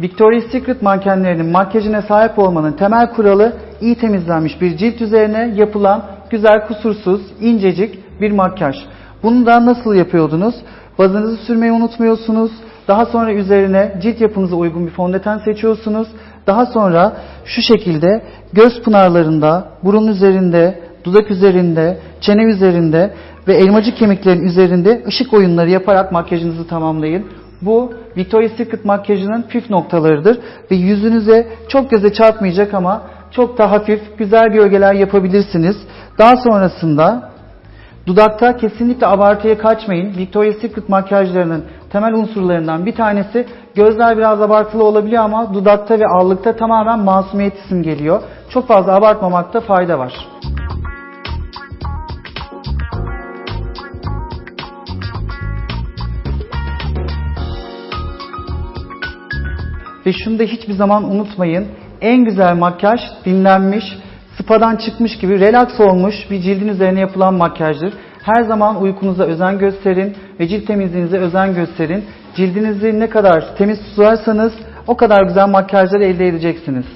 Victoria's Secret mankenlerinin makyajına sahip olmanın temel kuralı iyi temizlenmiş bir cilt üzerine yapılan güzel kusursuz, incecik bir makyaj. Bunu da nasıl yapıyordunuz? Bazınızı sürmeyi unutmuyorsunuz. Daha sonra üzerine cilt yapınıza uygun bir fondöten seçiyorsunuz. Daha sonra şu şekilde göz pınarlarında, burun üzerinde, dudak üzerinde, çene üzerinde ve elmacık kemiklerin üzerinde ışık oyunları yaparak makyajınızı tamamlayın. Bu Victoria's Secret makyajının püf noktalarıdır ve yüzünüze çok göze çarpmayacak ama çok da hafif, güzel gölgeler yapabilirsiniz. Daha sonrasında dudakta kesinlikle abartıya kaçmayın. Victoria's Secret makyajlarının temel unsurlarından bir tanesi gözler biraz abartılı olabiliyor ama dudakta ve allıkta tamamen masumiyet isim geliyor. Çok fazla abartmamakta fayda var. Ve şunu da hiçbir zaman unutmayın. En güzel makyaj dinlenmiş, spadan çıkmış gibi relax olmuş bir cildin üzerine yapılan makyajdır. Her zaman uykunuza özen gösterin ve cilt temizliğinize özen gösterin. Cildinizi ne kadar temiz tutarsanız o kadar güzel makyajlar elde edeceksiniz.